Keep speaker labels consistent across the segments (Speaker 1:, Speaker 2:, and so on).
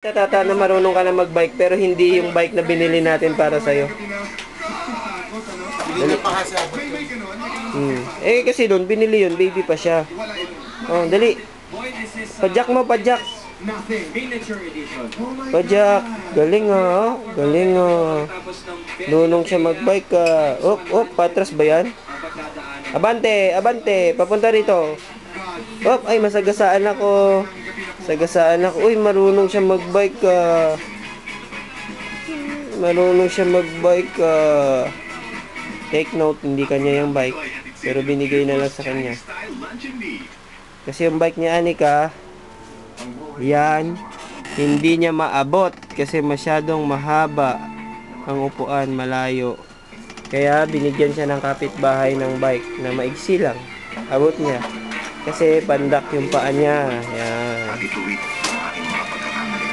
Speaker 1: Tata na marunong ka na magbike pero hindi yung bike na binili natin para sa'yo.
Speaker 2: Hindi pa kasi.
Speaker 1: Hmm. Eh kasi doon binili yun, baby pa siya. Oh, dali. Pajak mo, pajak. Pajak. Galing ah. Galing ah. Lunong siya magbike ka. Op, op, patras ba yan? Abante, abante. Papunta rito. Op, ay masagasaan ako. Sagasaan ako. Uy, marunong siya magbike ka. Marunong siya magbike ka. Take note, hindi kanya yung bike. Pero binigay na lang sa kanya. Kasi yung bike niya, Anika, yan, hindi niya maabot kasi masyadong mahaba ang upuan, malayo. Kaya binigyan siya ng kapitbahay ng bike na maigsi lang. Abot niya. Kasi pandak yung paa niya. Yan.
Speaker 3: Ituwid ang aking mga pagkakamali.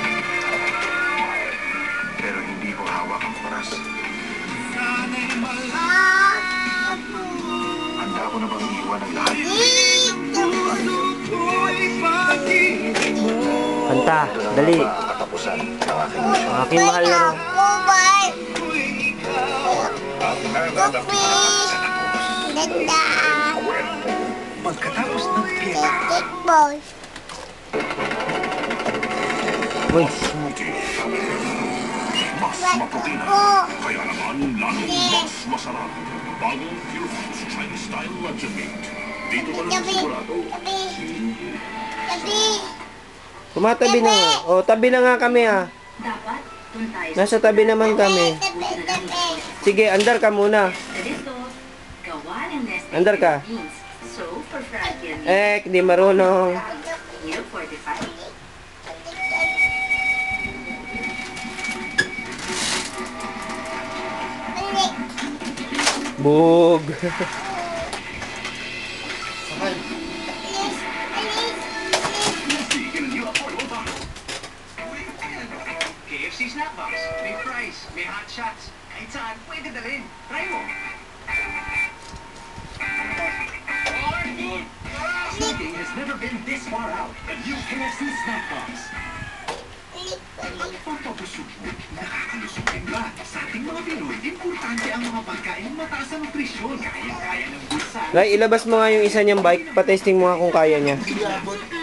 Speaker 3: Pero hindi ko hawak ang oras. Handa ko na bang iwan ang lahat?
Speaker 1: Kanta, dali.
Speaker 3: katapusan ng aking misyon?
Speaker 1: Aking mahal na
Speaker 3: Pagkatapos ng piyeta,
Speaker 1: Uy,
Speaker 3: sumuti. Mas maputi na. Kaya naman, lalong mas masarap. Bagong Pure Foods Chinese Style Luncheon Meat. Dito ka lang sigurado.
Speaker 1: kumatabi na nga. O, tabi na nga kami ah.
Speaker 4: Dapat doon tayo
Speaker 1: Nasa tabi naman kami. Sige, andar ka muna. Andar ka.
Speaker 4: Beans. So, for fried yummy.
Speaker 1: Eh, hindi marunong.
Speaker 4: Here, 45.
Speaker 1: Bug.
Speaker 5: KFC Snack Box. May fries, may hot shots. Kahit saan, pwede dalhin. Never been this far out. The new KFC Snack Box. Pagpapusog mo, nakakalusog din ba? Sa ating mga Pinoy, importante ang mga pagkain mataas sa nutrisyon. Kaya-kaya ng bulsa.
Speaker 1: Lai, ilabas mo nga yung isa niyang bike. Patesting mo nga kung kaya niya.
Speaker 2: Hindi abot.